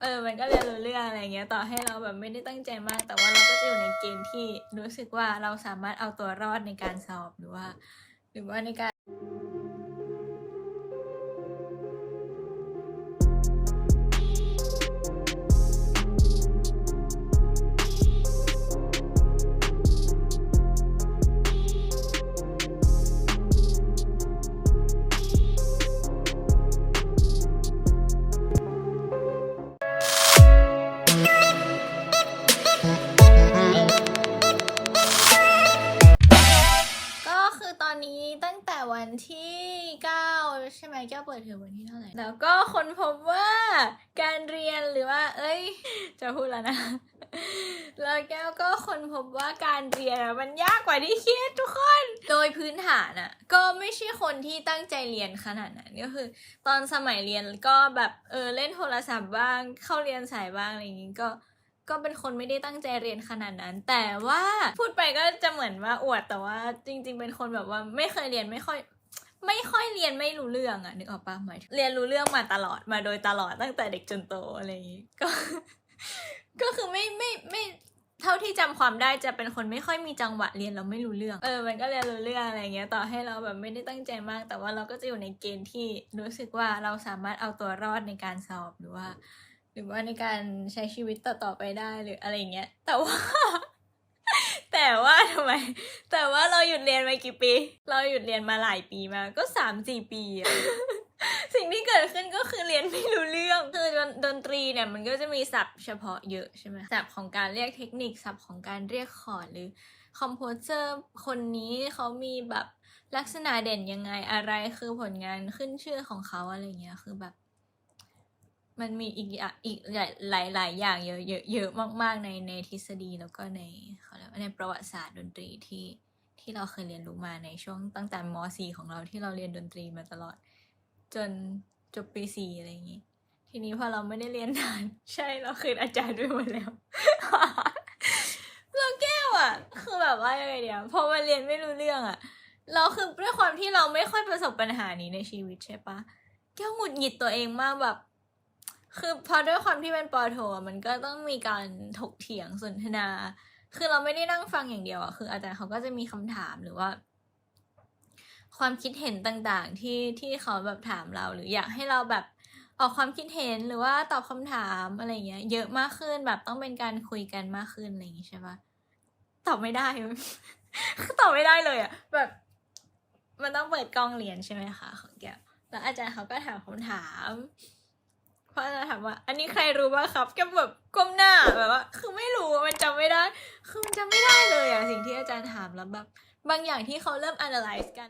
เออ มันก็เรียนรู้เรื่องอะไรเงี้ย ต่อให้เราแบบไม่ได้ตั้งใจมาก แต่ว่าเราก็จะอยู่ในเกณฑ์ที่รู้สึกว่าเราสามารถเอาตัวรอดในการสอบหรือว่า หรือว่าในการ คือตอนนี้ตั้งแต่วันที่ 9 ใช่ไหมแก้วเปิดเทอมวันที่เท่าไหร่ แล้วก็ค้นพบว่าการเรียนหรือว่า เอ้ย จะพูดแล้วนะ แล้วแก้วก็ค้นพบว่าการเรียนอะมันยากกว่าที่คิดทุกคน โดยพื้นฐานอะก็ไม่ใช่คนที่ตั้งใจเรียนขนาดนั้นก็คือ ตอนสมัยเรียนก็แบบเออเล่นโทรศัพท์บ้าง เข้าเรียนสายบ้างอะไรอย่างงี้ก็ ก็เป็นคนไม่ได้ตั้งใจเรียนขนาดนั้น แต่ว่าพูดไปก็จะเหมือนว่าอวดแต่ว่าจริง ๆ เป็นคนแบบว่าไม่เคยเรียนไม่ค่อยไม่ค่อยเรียนไม่รู้เรื่องอะนึกออกปะหมายเรียนรู้เรื่องมาตลอดมาโดยตลอดตั้งแต่เด็กจนโตอะไรอย่างงี้ก็ ก็คือไม่ไม่ไม่เท่าที่จำความได้จะเป็นคนไม่ค่อยมีจังหวะเรียนแล้วไม่รู้เรื่อง เออ มันก็เรียนรู้เรื่องอะไรเงี้ย ต่อให้เราแบบไม่ได้ตั้งใจมาก แต่ว่าเราก็จะอยู่ในเกณฑ์ที่รู้สึกว่าเราสามารถเอาตัวรอดในการสอบหรือว่า หรือว่าในการใช้ชีวิตต่อๆไปได้หรืออะไรเงี้ย แต่ว่า แต่ว่าทำไม แต่ว่าเราหยุดเรียนมากี่ปี เราหยุดเรียนมาหลายปีมาก็สามสี่ปีอะสิ่งที่เกิดขึ้นก็คือเรียนไม่รู้เรื่อง คือดนดนตรีเนี่ยมันก็จะมีศัพท์เฉพาะเยอะใช่ไหมศัพท์ของการเรียกเทคนิคศัพท์ของการเรียกคอร์ดหรือคอมโพเซอร์คนนี้เขามีแบบลักษณะเด่นยังไงอะไรคือผลงานขึ้นชื่อของเขาอะไรเงี้ยคือแบบ มันมีอีกอย่างอีกหลายหลายอย่างเยอะเยอะเยอะมาก ๆ ในในทฤษฎีแล้วก็ในเขาเรียกในประวัติศาสตร์ดนตรีที่ที่เราเคยเรียนรู้มาในช่วงตั้งแต่ม .4 ของเราที่เราเรียนดนตรีมาตลอด จนจบปีสี่อะไรอย่างงี้ทีนี้พอเราไม่ได้เรียนนาน ใช่เราคืนอาจารย์ด้วยหมดแล้วเราแก้วอะ คือแบบว่ายังไงเดียวพอมาเรียนไม่รู้เรื่องอะ เราคือด้วยความที่เราไม่ค่อยประสบปัญหานี้ในชีวิตใช่ปะแก้วหงุดหงิดตัวเองมากแบบ คือพอด้วยความที่เป็นปอโทมันก็ต้องมีการถกเถียงสนทนา คือเราไม่ได้นั่งฟังอย่างเดียวอะคืออาจารย์เขาก็จะมีคำถามหรือว่า ความคิดเห็นต่างๆ ที่ที่เขาแบบถามเรา หรืออยากให้เราแบบออกความคิดเห็นหรือว่าตอบคำถามอะไรเงี้ย เยอะมากขึ้นแบบต้องเป็นการคุยกันมากขึ้นอะไรอย่างงี้ใช่ปะตอบไม่ได้คือตอบไม่ได้เลยอะแบบ มันต้องเปิดกล้องเรียนใช่ไหมคะของแกแล้วอาจารย์เขาก็ถามคำถาม เพราะอาจารย์ถามว่า อันนี้ใครรู้บ้างครับแก้วแบบก้มหน้าแบบว่า คือไม่รู้มันจำไม่ได้ คือมันจำไม่ได้เลยอะสิ่งที่อาจารย์ถามแล้วแบบ บางอย่างที่เขาเริ่ม analyze กัน